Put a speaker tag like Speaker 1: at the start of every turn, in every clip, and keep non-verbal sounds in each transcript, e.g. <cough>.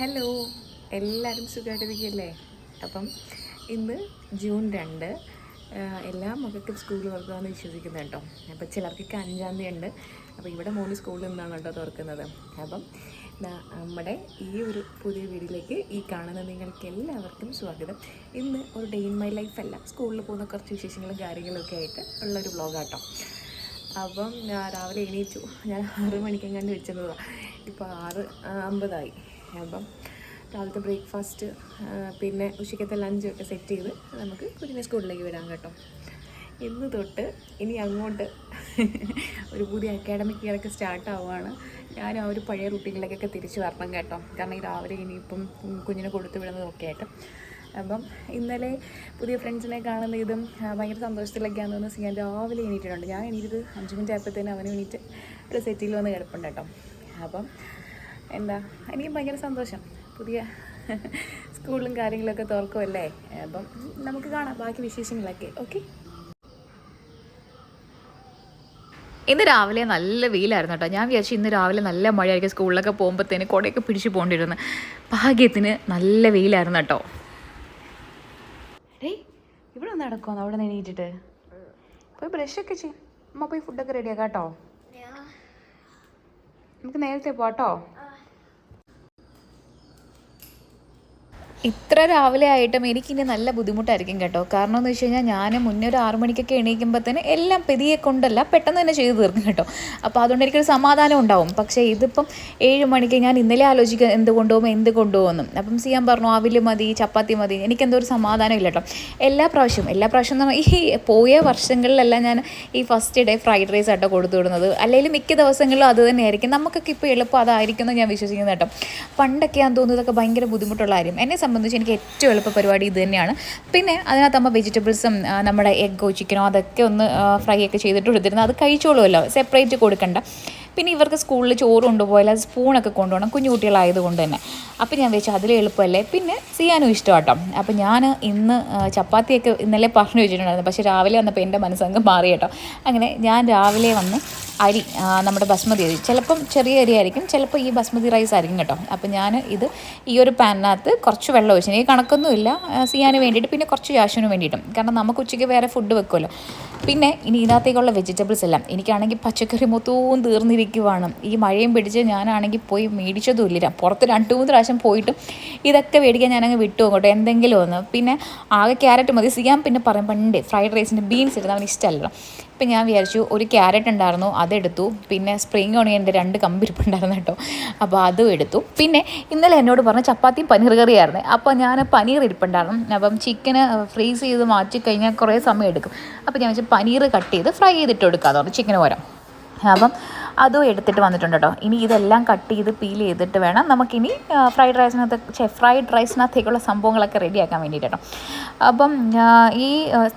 Speaker 1: Hello എല്ലാവരും സുഖമായിട്ടിരിക്കുകയല്ലേ അപ്പം ഇന്ന് ജൂൺ രണ്ട് എല്ലാ മക്കൾക്കും സ്കൂളിൽ തുറക്കാമെന്ന് വിശ്വസിക്കുന്നത് കേട്ടോ. അപ്പം ചിലർക്കൊക്കെ അഞ്ചാം തീയതി ഉണ്ട്. അപ്പോൾ ഇവിടെ മോന് സ്കൂളിൽ നിന്നാണ് കേട്ടോ തുറക്കുന്നത്. അപ്പം നമ്മുടെ ഈ ഒരു പുതിയ വീഡിയോയിലേക്ക് ഈ കാണുന്ന നിങ്ങൾക്ക് എല്ലാവർക്കും സ്വാഗതം. ഇന്ന് ഒരു ഡേ ഇൻ മൈ ലൈഫ് അല്ല. സ്കൂളിൽ പോകുന്ന കുറച്ച് വിശേഷങ്ങളും കാര്യങ്ങളൊക്കെ ആയിട്ട് ഉള്ളൊരു വ്ളോഗാട്ടോ അപ്പം രാവിലെ എണീറ്റു. ഞാൻ ആറ് മണിക്കെങ്ങാണ്ട് വെച്ചിരുന്നതാണ് ഇപ്പോൾ ആറ് അമ്പതായി. അപ്പം രാവിലത്തെ ബ്രേക്ക്ഫാസ്റ്റ് പിന്നെ ഉച്ചയ്ക്കത്തെ ലഞ്ചൊക്കെ സെറ്റ് ചെയ്ത് നമുക്ക് കുഞ്ഞിനെ സ്കൂളിലേക്ക് വിടാം കേട്ടോ. ഇന്ന് തൊട്ട് ഇനി അങ്ങോട്ട് ഒരു പുതിയ അക്കാഡമിക് ഇയറൊക്കെ സ്റ്റാർട്ട് ആവുകയാണ് ഞാൻ ആ ഒരു പഴയ റൂട്ടീനിലേക്കൊക്കെ തിരിച്ചു വരണം കേട്ടോ. കാരണം ഈ രാവിലെ ഇനിയിപ്പം കുഞ്ഞിനെ കൊടുത്തു വിടുന്നതൊക്കെ ആയിട്ട്. അപ്പം ഇന്നലെ പുതിയ ഫ്രണ്ട്സിനെ കാണുന്ന ഇതും ഭയങ്കര സന്തോഷത്തിലൊക്കെയാണെന്ന് തോന്നുന്നു. ഞാൻ രാവിലെ എണീറ്റിട്ടുണ്ട്. ഞാൻ എണീറ്റത് അഞ്ച് മിനിറ്റ് ആയപ്പോഴത്തേനും അവന് എണീറ്റ് ഒരു സെറ്റിൽ വന്ന് കിടപ്പുണ്ട് കേട്ടോ. അപ്പം എന്താ? എനിക്ക് ഭയങ്കര സന്തോഷം. പുതിയ സ്കൂളും കാര്യങ്ങളൊക്കെ തുറക്കുമല്ലേ അപ്പം നമുക്ക് കാണാം ബാക്കി വിശേഷങ്ങളൊക്കെ. ഓക്കെ?
Speaker 2: ഇന്ന് രാവിലെ നല്ല വെയിലായിരുന്നു കേട്ടോ. ഞാൻ വിചാരിച്ചു ഇന്ന് രാവിലെ നല്ല മഴയായിരിക്കും സ്കൂളിലൊക്കെ പോകുമ്പോഴത്തേന് കുടയൊക്കെ പിടിച്ച് പോകേണ്ടിരുന്നു ഭാഗ്യത്തിന് നല്ല വെയിലായിരുന്നു കേട്ടോ.
Speaker 1: ഏയ് ഇവിടെ ഒന്ന് നടക്കുമോ അവിടെ നിന്ന് എണീറ്റിട്ട്. പോയി ബ്രഷൊക്കെ ചെയ്യും അമ്മ പോയി ഫുഡൊക്കെ റെഡിയാക്കാം കേട്ടോ നമുക്ക് നേരത്തെ പോട്ടോ
Speaker 2: ഇത്ര രാവിലെ ആയിട്ടും എനിക്കിനി നല്ല ബുദ്ധിമുട്ടായിരിക്കും കേട്ടോ. കാരണം എന്ന് വെച്ച് കഴിഞ്ഞാൽ ഞാൻ മുന്നേ ഒരു ആറു മണിക്കൊക്കെ എണീക്കുമ്പോഴത്തേന് എല്ലാം പെതിയെ കൊണ്ടല്ല പെട്ടെന്ന് തന്നെ ചെയ്തു തീർക്കും കേട്ടോ. അപ്പോൾ അതുകൊണ്ട് എനിക്കൊരു സമാധാനം ഉണ്ടാവും. പക്ഷേ ഇതിപ്പം ഏഴ് മണിക്ക് ഞാൻ ഇന്നലെ ആലോചിക്കുക എന്ത് കൊണ്ടുപോകും എന്ത് കൊണ്ടുപോകുമെന്നും അപ്പം ചെയ്യാൻ പറഞ്ഞു അവിൽ മതി ചപ്പാത്തി മതി. എനിക്കെന്തോ ഒരു സമാധാനം ഇല്ല കേട്ടോ. എല്ലാ പ്രാവശ്യവും എല്ലാ പ്രാവശ്യം എന്ന് പറഞ്ഞാൽ ഈ പോയ വർഷങ്ങളിലെല്ലാം ഞാൻ ഈ ഫസ്റ്റ് ഡേ ഫ്രൈഡ് റൈസ് ആട്ടോ കൊടുത്തു വിടുന്നത്. അല്ലെങ്കിൽ മിക്ക ദിവസങ്ങളിലും അത് തന്നെയായിരിക്കും. നമുക്കൊക്കെ ഇപ്പോൾ എളുപ്പം അതായിരിക്കും എന്ന് ഞാൻ വിശ്വസിക്കുന്നത് കേട്ടോ. പണ്ടൊക്കെ ഞാൻ തോന്നുന്നതൊക്കെ ഭയങ്കര ബുദ്ധിമുട്ടുള്ള കാര്യം. എന്നെ സംബന്ധിച്ച് എനിക്ക് ഏറ്റവും എളുപ്പ പരിപാടി ഇത് തന്നെയാണ്. പിന്നെ അതിനകത്താകുമ്പോൾ വെജിറ്റബിൾസും നമ്മുടെ എഗ്ഗോ ചിക്കനോ അതൊക്കെ ഒന്ന് ഫ്രൈ ഒക്കെ ചെയ്തിട്ട് കൊടുത്തിരുന്നത് അത് കഴിച്ചോളുമല്ലോ. സെപ്പറേറ്റ് കൊടുക്കണ്ട. പിന്നെ ഇവർക്ക് സ്കൂളിൽ ചോറ് കൊണ്ടുപോയാൽ സ്പൂണൊക്കെ കൊണ്ടുപോകണം. കുഞ്ഞു കുട്ടികളായതുകൊണ്ട് തന്നെ. അപ്പോൾ ഞാൻ വെച്ചാൽ അതിൽ എളുപ്പമല്ലേ? പിന്നെ ചെയ്യാനും ഇഷ്ടമാട്ടോ അപ്പോൾ ഞാൻ ഇന്ന് ചപ്പാത്തിയൊക്കെ ഇന്നലെ പറഞ്ഞു വെച്ചിട്ടുണ്ടായിരുന്നു. പക്ഷേ രാവിലെ വന്നപ്പോൾ എന്റെ മനസ്സങ്ങ് മാറി കേട്ടോ അങ്ങനെ ഞാൻ രാവിലെ വന്ന് അരി നമ്മുടെ ബസ്മതി അരി. ചിലപ്പം ചെറിയ അരി ആയിരിക്കും ചിലപ്പോൾ ഈ ബസ്മതി റൈസ് ആയിരിക്കും കേട്ടോ. അപ്പോൾ ഞാൻ ഇത് ഈ ഒരു പാനിനകത്ത് കുറച്ച് വെള്ളം ഒഴിച്ചു ഈ കണക്കൊന്നുമില്ല സിയാന് വേണ്ടിയിട്ട് പിന്നെ കുറച്ച് യാശുവിന് വേണ്ടിയിട്ടും. കാരണം നമുക്ക് ഉച്ചയ്ക്ക് വേറെ ഫുഡ് വെക്കുമല്ലോ പിന്നെ ഇനി ഇതിനകത്തേക്കുള്ള വെജിറ്റബിൾസ് എല്ലാം. എനിക്കാണെങ്കിൽ പച്ചക്കറി മൊത്തവും തീർന്നിരിക്കുവാണ്. ഈ മഴയും പിടിച്ച് ഞാനാണെങ്കിൽ പോയി മേടിച്ചതും ഇല്ല പുറത്ത് രണ്ട് മൂന്ന് പ്രാവശ്യം പോയിട്ടും ഇതൊക്കെ മേടിക്കാൻ ഞാനങ്ങ് വിട്ടു അങ്ങോട്ട് എന്തെങ്കിലും ഒന്ന്. പിന്നെ ആകെ ക്യാരറ്റ് മതി. സിയാൻ പിന്നെ പറയും പണ്ട് ഫ്രൈഡ് റൈസിന്റെ ബീൻസ് ഇടുന്ന അവന് ഇഷ്ടമല്ലോ ഇപ്പം ഞാൻ വിചാരിച്ചു ഒരു ക്യാരറ്റ് ഉണ്ടായിരുന്നു അതെടുത്തു പിന്നെ സ്പ്രിങ് ഓണിയന്റെ രണ്ട് കമ്പിരിപ്പുണ്ടായിരുന്നു കേട്ടോ. അപ്പോൾ അതും എടുത്തു. പിന്നെ ഇന്നലെ എന്നോട് പറഞ്ഞ ചപ്പാത്തിയും പനീർ കറിയായിരുന്നു. അപ്പോൾ ഞാൻ പനീർ ഇരിപ്പുണ്ടായിരുന്നു. അപ്പം ചിക്കന് ഫ്രീസ് ചെയ്ത് മാറ്റി കഴിഞ്ഞാൽ കുറേ സമയം എടുക്കും. അപ്പോൾ ഞാൻ വെച്ചാൽ പനീർ കട്ട് ചെയ്ത് ഫ്രൈ ചെയ്തിട്ട് എടുക്കാമെന്ന് പറഞ്ഞു. ചിക്കന് പോരാം അപ്പം അതും എടുത്തിട്ട് വന്നിട്ടുണ്ട്? കേട്ടോ ഇനി ഇതെല്ലാം കട്ട് ചെയ്ത് പീൽ ചെയ്തിട്ട് വേണം നമുക്കിനി ഫ്രൈഡ് റൈസിനകത്ത് ചെ ഫ്രൈഡ് റൈസിനകത്തേക്കുള്ള സംഭവങ്ങളൊക്കെ റെഡിയാക്കാൻ വേണ്ടിയിട്ട് കേട്ടോ അപ്പം ഈ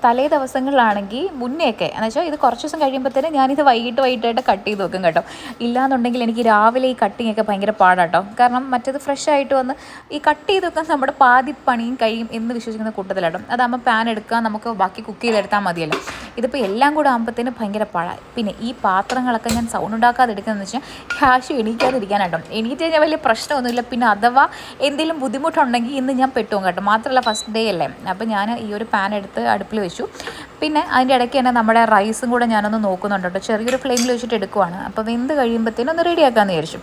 Speaker 2: തലേ ദിവസങ്ങളിലാണെങ്കിൽ മുന്നെയൊക്കെ എന്ന് വെച്ചാൽ ഇത് കുറച്ച് ദിവസം കഴിയുമ്പോഴത്തേന് ഞാനിത് വൈകിട്ട് വൈകിട്ടായിട്ട് കട്ട് ചെയ്ത് വെക്കും കേട്ടോ. ഇല്ലാന്നുണ്ടെങ്കിൽ എനിക്ക് രാവിലെ ഈ കട്ടിങ് ഒക്കെ ഭയങ്കര പാടാട്ടോ. കാരണം മറ്റേത് ഫ്രഷ് ആയിട്ട് വന്ന് ഈ കട്ട് ചെയ്ത് വെക്കാൻ നമ്മുടെ പാതി പണിയും കഴിയും എന്ന് വിശ്വസിക്കുന്ന കൂട്ടത്തിലാട്ടോ. അതാകുമ്പോൾ പാൻ എടുക്കുക നമുക്ക് ബാക്കി കുക്ക് ചെയ്തെടുത്താൽ മതിയല്ലോ. ഇതിപ്പോൾ എല്ലാം കൂടെ ആകുമ്പോഴത്തേനും ഭയങ്കര പാടാണ് പിന്നെ ഈ പാത്രങ്ങളൊക്കെ ഞാൻ സൗണ്ട് എടുക്കുന്നതെന്ന് വെച്ചാൽ ക്യാഷ് എണീക്കാതിരിക്കാനാട്ടോ എണീറ്റ് കഴിഞ്ഞാൽ വലിയ പ്രശ്നമൊന്നുമില്ല. പിന്നെ അഥവാ എന്തെങ്കിലും ബുദ്ധിമുട്ടുണ്ടെങ്കിൽ ഇന്ന് ഞാൻ പെട്ടു കേട്ടോ. മാത്രമല്ല ഫസ്റ്റ് ഡേ അല്ലേ? അപ്പോൾ ഞാൻ ഈ ഒരു പാൻ എടുത്ത് അടുപ്പിൽ വെച്ചു. പിന്നെ അതിന്റെ ഇടയ്ക്ക് തന്നെ നമ്മുടെ റൈസും കൂടെ ഞാനൊന്ന് നോക്കുന്നുണ്ട് കേട്ടോ. ചെറിയൊരു ഫ്ലെയിമിൽ വെച്ചിട്ട് എടുക്കുവാണ്. അപ്പോൾ വെന്ത് കഴിയുമ്പോഴത്തേനും ഒന്ന് റെഡിയാക്കാമെന്ന് വിചാരിച്ചു.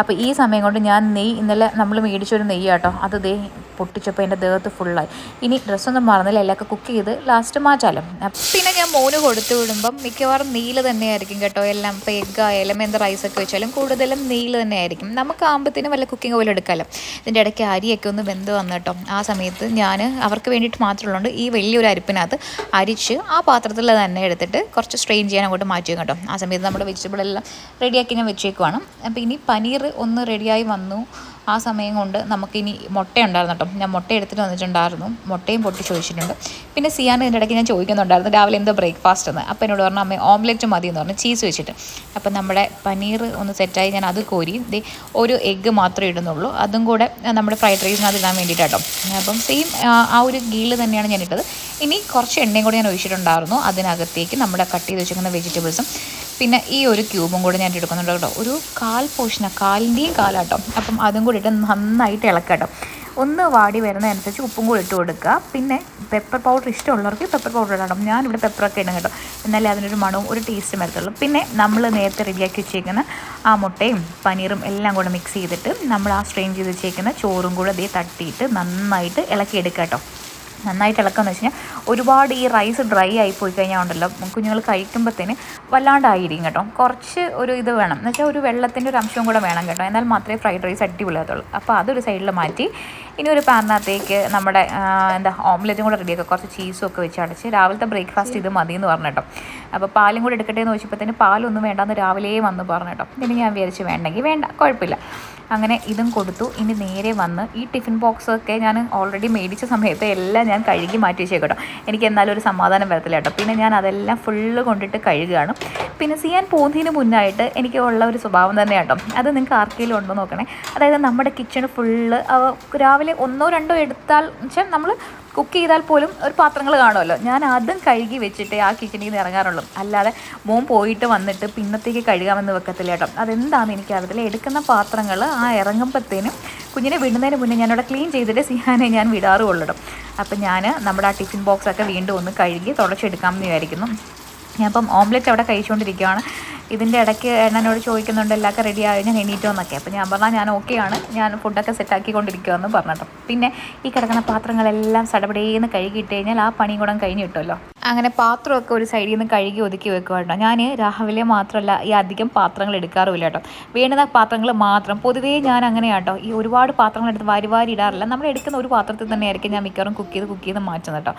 Speaker 2: അപ്പോൾ ഈ സമയം കൊണ്ട് ഞാൻ നെയ്യ് ഇന്നലെ നമ്മൾ മേടിച്ചൊരു നെയ്യ് കേട്ടോ അത് ദേ പൊട്ടിച്ചപ്പോൾ എന്റെ ദേഹത്ത് ഫുള്ളായി ഇനി ഡ്രസ്സൊന്നും മറന്നില്ല. എല്ലാം കുക്ക് ചെയ്ത് ലാസ്റ്റ് മാറ്റാലോ. പിന്നെ ഞാൻ മോന് കൊടുത്തു വിടുമ്പം മിക്കവാറും നെയ്യിൽ തന്നെയായിരിക്കും കേട്ടോ. എല്ലാം ഇപ്പോൾ എഗ്ഗ് ആയാലും എന്ത് റൈസൊക്കെ വെച്ചാലും കൂടുതലും നെയ്യിൽ തന്നെയായിരിക്കും. നമുക്ക് ആകുമ്പത്തേനും വല്ല കുക്കിംഗ് പോലെ എടുക്കാമല്ലോ ഇതിന്റെ ഇടയ്ക്ക് അരിയൊക്കെ ഒന്ന് വെന്ത് വന്നു കേട്ടോ. ആ സമയത്ത് ഞാൻ അവർക്ക് വേണ്ടിയിട്ട് മാത്രമുള്ളതുകൊണ്ട് ഈ വലിയൊരു അരിപ്പിനകത്ത് അരിച്ച് ആ പാത്രത്തിൽ തന്നെ എടുത്തിട്ട് കുറച്ച് സ്ട്രെയിൻ ചെയ്യാൻ അങ്ങോട്ട് മാറ്റി കേട്ടോ. ആ സമയത്ത് നമ്മുടെ വെജിറ്റബിൾ എല്ലാം റെഡിയാക്കി ഞാൻ വെച്ചേക്കുവാണ്. അപ്പോൾ ഇനി പനീർ ഒന്ന് റെഡിയായി വന്നു. ആ സമയം കൊണ്ട് നമുക്കിനി മുട്ട ഉണ്ടായിരുന്നു കേട്ടോ. ഞാൻ മുട്ട എടുത്തിട്ട് വന്നിട്ടുണ്ടായിരുന്നു. മുട്ടയും പൊട്ടി ചോദിച്ചിട്ടുണ്ട്. പിന്നെ സിയാൻ ഇതിന്റെ ഇടയ്ക്ക് ഞാൻ ചോദിക്കുന്നുണ്ടായിരുന്നു രാവിലെ എന്താ ബ്രേക്ക്ഫാസ്റ്റ് എന്ന് അപ്പോൾ എന്നോട് പറഞ്ഞു അമ്മ ഓംലെറ്റ് മതി എന്ന് പറഞ്ഞു ചീസ് വെച്ചിട്ട്. അപ്പം നമ്മുടെ പനീർ ഒന്ന് സെറ്റായി ഞാൻ അത് കോരി ഒരു എഗ്ഗ് മാത്രമേ ഇടുന്നുള്ളൂ. അതും കൂടെ നമ്മുടെ ഫ്രൈഡ് റൈസിനകത്ത് ഇടാൻ വേണ്ടിയിട്ടാട്ടോ അപ്പം സെയിം ആ ഒരു ഗീൽ തന്നെയാണ് ഞാൻ ഇട്ടത്. ഇനി കുറച്ച് എണ്ണയും കൂടി ഞാൻ ഒഴിച്ചിട്ടുണ്ടായിരുന്നു. അതിനകത്തേക്ക് നമ്മുടെ കട്ട് ചെയ്ത് വെച്ചിരിക്കുന്ന വെജിറ്റബിൾസും പിന്നെ ഈ ഒരു ക്യൂബും കൂടെ ഞാൻ എടുക്കുന്നുണ്ട് കേട്ടോ. ഒരു കാൽ പോഷന കാലിന്റെയും കാലാട്ടോ. അപ്പം അതും കൂടി ഇട്ട് നന്നായിട്ട് ഇളക്കാം ഒന്ന് വാടി വരുന്നതനുസരിച്ച് ഉപ്പും കൂടി ഇട്ട് കൊടുക്കുക. പിന്നെ പെപ്പർ പൗഡർ ഇഷ്ടമുള്ളവർക്ക് പെപ്പർ പൗഡർ ഇടണം ഞാനിവിടെ പെപ്പറൊക്കെ ഇടും കേട്ടോ. എന്നാലേ അതിനൊരു മണവും ഒരു ടേസ്റ്റും വരത്തുള്ളൂ. പിന്നെ നമ്മൾ നേരത്തെ റെഡിയാക്കി വെച്ചേക്കുന്ന ആ മുട്ടയും പനീറും എല്ലാം കൂടെ മിക്സ് ചെയ്തിട്ട് നമ്മൾ ആ സ്ട്രെയിൻ ചെയ്ത് വെച്ചേക്കുന്ന ചോറും കൂടെ ദേ തട്ടിയിട്ട് നന്നായിട്ട് ഇളക്കിയെടുക്കുക കേട്ടോ. നന്നായിട്ട് ഇളക്കാന്ന് വെച്ച് കഴിഞ്ഞാൽ ഒരുപാട് ഈ റൈസ് ഡ്രൈ ആയി പോയി കഴിഞ്ഞാൽ ഉണ്ടല്ലോ കുഞ്ഞുങ്ങൾ കഴിക്കുമ്പോഴത്തേന് വല്ലാണ്ടായിരിക്കും കേട്ടോ. കുറച്ച് ഒരു ഇത് വേണം. എന്ന് വെച്ചാൽ ഒരു വെള്ളത്തിന്റെ ഒരു അംശവും കൂടെ വേണം കേട്ടോ. എന്നാൽ മാത്രമേ ഫ്രൈഡ് റൈസ് അടിപൊളിയാകത്തുള്ളൂ അപ്പോൾ അതൊരു സൈഡിൽ മാറ്റി ഇനി ഒരു പാനിനകത്തേക്ക് നമ്മുടെ എന്താ ഓംലെറ്റും കൂടെ റെഡിയാക്കുക കുറച്ച് ചീസും ഒക്കെ വെച്ച് അടച്ച് രാവിലത്തെ ബ്രേക്ക്ഫാസ്റ്റ് ഇത് മതി എന്ന് പറഞ്ഞു കേട്ടോ. അപ്പോൾ പാലും കൂടെ എടുക്കട്ടെ എന്ന് ചോദിച്ചപ്പോൾ തന്നെ പാലൊന്നും വേണ്ടാന്ന് രാവിലെയും വന്ന് പറഞ്ഞു കേട്ടോ. പിന്നെ ഞാൻ വിചാരിച്ച് വേണ്ടെങ്കിൽ വേണ്ട കുഴപ്പമില്ല. അങ്ങനെ ഇതും കൊടുത്തു. ഇനി നേരെ വന്ന് ഈ ടിഫിൻ ബോക്സൊക്കെ ഞാൻ ഓൾറെഡി മേടിച്ച സമയത്ത് എല്ലാം ഞാൻ കഴുകി മാറ്റി വെച്ചേക്കട്ടോ കേട്ടോ. എനിക്ക് എന്നാലും ഒരു സമാധാനം വരത്തില്ല കേട്ടോ. പിന്നെ ഞാൻ അതെല്ലാം ഫുള്ള് കൊണ്ടിട്ട് കഴുകുകയാണ് പിന്നെ ചെയ്യാൻ പോകുന്നതിന് മുന്നായിട്ട് എനിക്ക് ഉള്ള ഒരു സ്വഭാവം തന്നെ കേട്ടോ. അത് നിങ്ങൾക്ക് ആർക്കെങ്കിലും ഉണ്ടോ നോക്കണേ. അതായത് നമ്മുടെ കിച്ചൺ ഫുള്ള് രാവിലെ ഒന്നോ രണ്ടോ എടുത്താൽ വെച്ചാൽ നമ്മൾ കുക്ക് ചെയ്താൽ പോലും ഒരു പാത്രങ്ങൾ കാണുമല്ലോ. ഞാൻ അതും കഴുകി വെച്ചിട്ടേ ആ കിച്ചണിൽ നിന്ന് ഇറങ്ങാറുള്ളൂ. അല്ലാതെ മോൻ പോയിട്ട് വന്നിട്ട് പിന്നത്തേക്ക് കഴുകാമെന്ന് വെക്കത്തില്ല കേട്ടോ. അതെന്താണെന്ന് എനിക്കറിയത്തില്ല. എടുക്കുന്ന പാത്രങ്ങൾ ആ ഇറങ്ങുമ്പോഴത്തേനും കുഞ്ഞിനെ വിടുന്നതിന് മുന്നേ ഞാനവിടെ ക്ലീൻ ചെയ്തിട്ട് സിഹാനെ ഞാൻ വിടാറുള്ളൂ അപ്പം ഞാൻ നമ്മുടെ ആ ടിഫിൻ ബോക്സൊക്കെ വീണ്ടും ഒന്ന് കഴുകി തുടച്ചെടുക്കാമെന്ന് വിചാരിക്കുന്നു. ഞാൻ അപ്പം ഓംലെറ്റ് അവിടെ കഴിച്ചുകൊണ്ടിരിക്കുകയാണ് ഇതിന്റെ ഇടയ്ക്ക് എണ്ണനോട് ചോദിക്കുന്നുണ്ട് എല്ലാവർക്കും റെഡി ആയി? ഞാൻ എണീറ്റോ എന്നൊക്കെ. അപ്പോൾ ഞാൻ പറഞ്ഞാൽ ഞാൻ ഓക്കെയാണ് ഞാൻ ഫുഡൊക്കെ സെറ്റാക്കിക്കൊണ്ടിരിക്കുമെന്ന് പറഞ്ഞിട്ടോ. പിന്നെ ഈ കിടക്കുന്ന പാത്രങ്ങളെല്ലാം സടപടേന്ന് കഴുകിയിട്ട് കഴിഞ്ഞാൽ ആ പണിയും കൂടെ കഴിഞ്ഞ് കിട്ടുമല്ലോ. അങ്ങനെ പാത്രമൊക്കെ ഒരു സൈഡിൽ നിന്ന് കഴുകി ഒതുക്കി വെക്കുക കേട്ടോ. ഞാൻ രാവിലെ മാത്രമല്ല ഈ അധികം പാത്രങ്ങൾ എടുക്കാറുമില്ല കേട്ടോ. വേണ്ടുന്ന പാത്രങ്ങൾ മാത്രം. പൊതുവേ ഞാൻ അങ്ങനെ കേട്ടോ. ഈ ഒരുപാട് പാത്രങ്ങൾ എടുത്ത് വാരി വാരി ഇടാറില്ല. നമ്മൾ എടുക്കുന്ന ഒരു പാത്രത്തിൽ തന്നെ ആയിരിക്കും ഞാൻ മിക്കവാറും കുക്ക് ചെയ്ത് കുക്ക് ചെയ്ത് മാറ്റുന്നത് കേട്ടോ.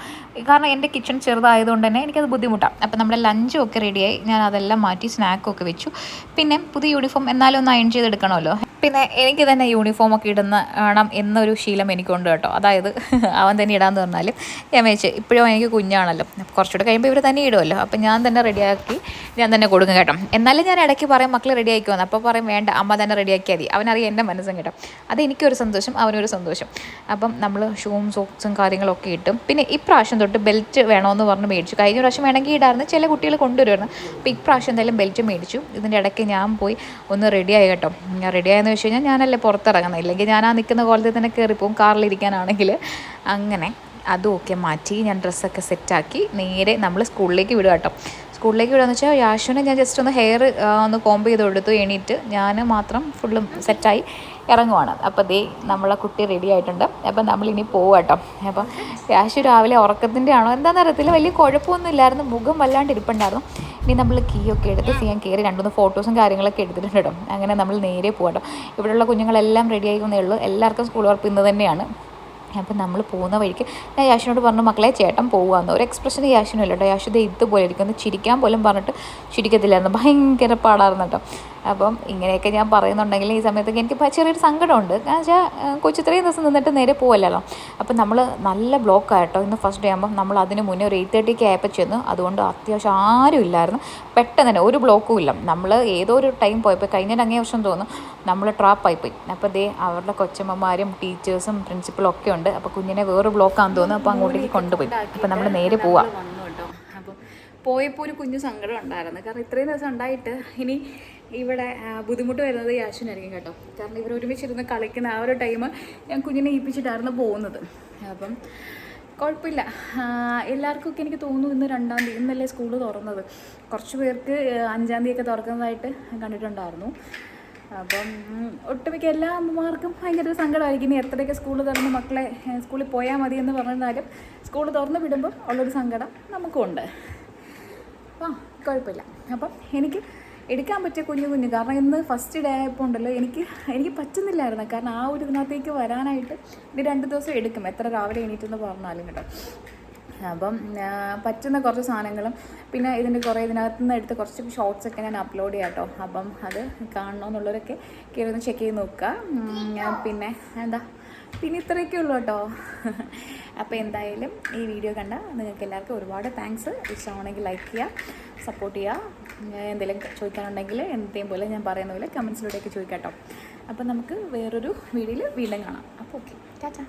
Speaker 2: കാരണം എന്റെ കിച്ചൺ ചെറുതായതുകൊണ്ട് തന്നെ എനിക്കത് ബുദ്ധിമുട്ടാണ് അപ്പോൾ നമ്മുടെ ലഞ്ചും ഒക്കെ റെഡിയായി ഞാൻ അതെല്ലാം മാറ്റി സ്നാക്കും ഒക്കെ വെച്ചു. പിന്നെ പുതിയ യൂണിഫോം എന്നാലും ഒന്ന് അയൺ ചെയ്തെടുക്കണമല്ലോ. പിന്നെ എനിക്ക് തന്നെ യൂണിഫോം ഒക്കെ ഇടുന്ന വേണം എന്നൊരു ശീലം എനിക്കുണ്ട് കേട്ടോ. അതായത് <laughs> അവൻ തന്നെ ഇടാന്ന് പറഞ്ഞാലും ഞാൻ വെച്ച് ഇപ്പോഴും എനിക്ക് കുഞ്ഞാണല്ലോ. കുറച്ചുകൂടെ കഴിയുമ്പോൾ ഇവർ തന്നെ ഇടുമല്ലോ അപ്പം ഞാൻ തന്നെ റെഡിയാക്കി ഞാൻ തന്നെ കൊടുക്കും കേട്ടോ. എന്നാലും ഞാൻ ഇടയ്ക്ക് പറയും മക്കൾ റെഡിയാക്കി വന്നു അപ്പോൾ പറയും വേണ്ട അമ്മ തന്നെ റെഡിയാക്കിയാൽ മതി. അവനറിയാം എന്റെ മനസ്സും കേട്ടോ. അത് എനിക്കൊരു സന്തോഷം അവനൊരു സന്തോഷം. അപ്പം നമ്മൾ ഷൂവും സോക്സും കാര്യങ്ങളൊക്കെ ഇട്ടും. പിന്നെ ഇപ്രാവശ്യം തൊട്ട് ബെൽറ്റ് വേണമെന്ന് പറഞ്ഞ് മേടിച്ചു. കഴിഞ്ഞ പ്രാവശ്യം വേണമെങ്കിൽ ഇടാറുണ്ട് ചില കുട്ടികൾ കൊണ്ടുവരുമായിരുന്നു. അപ്പോൾ ഇപ്രാവശ്യം എന്തായാലും ബെൽറ്റ് മേടിച്ചു. ഇതിന്റെ ഇടയ്ക്ക് ഞാൻ പോയി ഒന്ന് റെഡിയായി കേട്ടോ. ഞാൻ റെഡിയായെന്ന് വെച്ച് കഴിഞ്ഞാൽ ഞാനല്ലേ പുറത്തിറങ്ങുന്നത് ഇല്ലെങ്കിൽ ഞാൻ ആ നിൽക്കുന്ന കോലത്തിൽ തന്നെ കയറിപ്പോവും കാറിലിരിക്കാനാണെങ്കിൽ അങ്ങനെ അതും ഒക്കെ മാറ്റി ഞാൻ ഡ്രസ്സൊക്കെ സെറ്റാക്കി നേരെ നമ്മൾ സ്കൂളിലേക്ക് വിടുക കേട്ടോ. സ്കൂളിലേക്ക് വിടാന്ന് വെച്ചാൽ യാഷുവിനെ ഞാൻ ജസ്റ്റ് ഒന്ന് ഹെയർ ഒന്ന് കോംബ് ചെയ്ത് കൊടുത്തു എണീറ്റ്. ഞാൻ മാത്രം ഫുള്ളും സെറ്റായി ഇറങ്ങുവാണ്. അപ്പോൾ ദേ നമ്മളെ കുട്ടി റെഡി ആയിട്ടുണ്ട്. അപ്പം നമ്മളിനി പോവുക കേട്ടോ അപ്പം യാഷു രാവിലെ ഉറക്കത്തിന്റെ ആണോ? എന്താണെന്ന് അറിയത്തില്ല. വലിയ കുഴപ്പമൊന്നും ഇല്ലായിരുന്നു. മുഖം വല്ലാണ്ട് ഇരിപ്പുണ്ടായിരുന്നു. ഇനി നമ്മൾ കീ ഒക്കെ എടുത്ത് ചെയ്യാൻ കയറി രണ്ടുമൂന്ന് ഫോട്ടോസും കാര്യങ്ങളൊക്കെ എടുത്തിട്ടുണ്ട് കേട്ടോ അങ്ങനെ നമ്മൾ നേരെ പോവാട്ടോ ഇവിടെയുള്ള കുഞ്ഞുങ്ങളെല്ലാം റെഡി ആയിക്കുന്നേ ഉള്ളൂ. എല്ലാവർക്കും സ്കൂൾ ഉറപ്പ് ഇന്ന് തന്നെയാണ്. അപ്പം നമ്മൾ പോകുന്ന വഴിക്ക് ഞാൻ യാഷിനോട് പറഞ്ഞു മക്കളെ ചേട്ടൻ പോകുകയെന്ന് ഒരു എക്സ്പ്രഷൻ യാഷിനും ഇല്ല കേട്ടോ യാഷു ദേ ഇതുപോലെ ഇരിക്കും ഒന്ന് ചിരിക്കാൻ പോലും പറഞ്ഞിട്ട് ചിരിക്കത്തില്ലായിരുന്നു. ഭയങ്കര പാടായിരുന്നു കേട്ടോ അപ്പം ഇങ്ങനെയൊക്കെ ഞാൻ പറയുന്നുണ്ടെങ്കിൽ ഈ സമയത്തൊക്കെ എനിക്ക് ചെറിയൊരു സങ്കടമുണ്ട്. കാരണം വെച്ചാൽ കൊച്ചു ഇത്രയും ദിവസം നിന്നിട്ട് നേരെ പോവല്ലല്ലോ. അപ്പം നമ്മൾ നല്ല ബ്ലോക്ക് ബ്ലോക്കായിട്ടോ ഇന്ന് ഫസ്റ്റ് ഡേ ആകുമ്പം നമ്മൾ അതിന് മുന്നേ ഒരു എയ്റ്റ് തേർട്ടിക്ക് ആയപ്പോൾ ചെന്നു അതുകൊണ്ട് അത്യാവശ്യം ആരും ഇല്ലായിരുന്നു. പെട്ടെന്ന് തന്നെ ഒരു ബ്ലോക്കും ഇല്ല. നമ്മൾ ഏതോ ഒരു ടൈം പോയപ്പോൾ കഴിഞ്ഞ അങ്ങേ വർഷം തോന്നുന്നു നമ്മൾ ട്രാപ്പായിപ്പോയി അപ്പോൾ ദേ അവരുടെ കൊച്ചമ്മമാരും ടീച്ചേഴ്സും പ്രിൻസിപ്പളും ഒക്കെ ഉണ്ട്. അപ്പോൾ കുഞ്ഞിനെ വേറെ ബ്ലോക്കാന്ന് തോന്നുന്നു. അപ്പോൾ അങ്ങോട്ടേക്ക് കൊണ്ടുപോയി. അപ്പോൾ നമ്മൾ നേരെ പോവാം.
Speaker 1: പോയപ്പോൾ ഒരു കുഞ്ഞു സങ്കടം ഉണ്ടായിരുന്നു. കാരണം ഇത്രയും ദിവസം ഉണ്ടായിട്ട് ഇനി ഇവിടെ ബുദ്ധിമുട്ട് വരുന്നത് യാശുനായിരിക്കും കേട്ടോ. കാരണം ഇവർ ഒരുമിച്ചിരുന്ന് കളിക്കുന്ന ആ ഒരു ടൈം ഞാൻ കുഞ്ഞിനെ ഏൽപ്പിച്ചിട്ടായിരുന്നു പോകുന്നത്. അപ്പം കുഴപ്പമില്ല. എല്ലാവർക്കൊക്കെ എനിക്ക് തോന്നുന്നു ഇന്ന് രണ്ടാം തീയതി ഇന്നല്ലേ സ്കൂൾ തുറന്നത്. കുറച്ച് പേർക്ക് അഞ്ചാം തീയതി ഒക്കെ തുറക്കുന്നതായിട്ട് കണ്ടിട്ടുണ്ടായിരുന്നു. അപ്പം ഒട്ടുമിക്ക എല്ലാ അമ്മമാർക്കും ഭയങ്കര സങ്കടമായിരിക്കും. ഇനി എത്രയൊക്കെ സ്കൂൾ തുറന്ന് മക്കളെ സ്കൂളിൽ പോയാൽ മതി എന്ന് പറഞ്ഞാലും സ്കൂൾ തുറന്ന് വിടുമ്പോൾ ഉള്ളൊരു സങ്കടം നമുക്കും ആ കുഴപ്പമില്ല. അപ്പം എനിക്ക് എടുക്കാൻ പറ്റിയ കുഞ്ഞു കുഞ്ഞു കാരണം ഇന്ന് ഫസ്റ്റ് ഡേ ആയപ്പോൾ ഉണ്ടല്ലോ എനിക്ക് എനിക്ക് പറ്റുന്നില്ലായിരുന്നു. കാരണം ആ ഒരു ഇതിനകത്തേക്ക് വരാനായിട്ട് ഇത് രണ്ട് ദിവസം എടുക്കും. എത്ര രാവിലെ എണീറ്റെന്ന് പറഞ്ഞാലും കേട്ടോ. അപ്പം പറ്റുന്ന കുറച്ച് സാധനങ്ങളും പിന്നെ ഇതിന്റെ കുറേ ഇതിനകത്ത് നിന്ന് എടുത്ത് കുറച്ച് ഷോർട്സൊക്കെ ഞാൻ അപ്ലോഡ് ചെയ്യാം കേട്ടോ. അപ്പം അത് കാണണമെന്നുള്ളവരൊക്കെ കയറി ഒന്ന് ചെക്ക് ചെയ്ത് നോക്കുക. പിന്നെ എന്താ? പിന്നെ ഇത്രയൊക്കെ ഉള്ളൂ കേട്ടോ. അപ്പോൾ എന്തായാലും ഈ വീഡിയോ കണ്ട നിങ്ങൾക്ക് എല്ലാവർക്കും ഒരുപാട് താങ്ക്സ് ഇഷ്ടമാണെങ്കിൽ ലൈക്ക് ചെയ്യുക സപ്പോർട്ട് ചെയ്യുക. എന്തെങ്കിലും ചോദിക്കാനുണ്ടെങ്കിൽ എന്തേം പോലെ ഞാൻ പറയുന്ന പോലെ കമൻസിലൂടെയൊക്കെ ചോദിക്കാം കേട്ടോ. അപ്പോൾ നമുക്ക് വേറൊരു വീഡിയോയിൽ വീണ്ടും കാണാം. അപ്പോൾ ഓക്കെ ടാറ്റാ.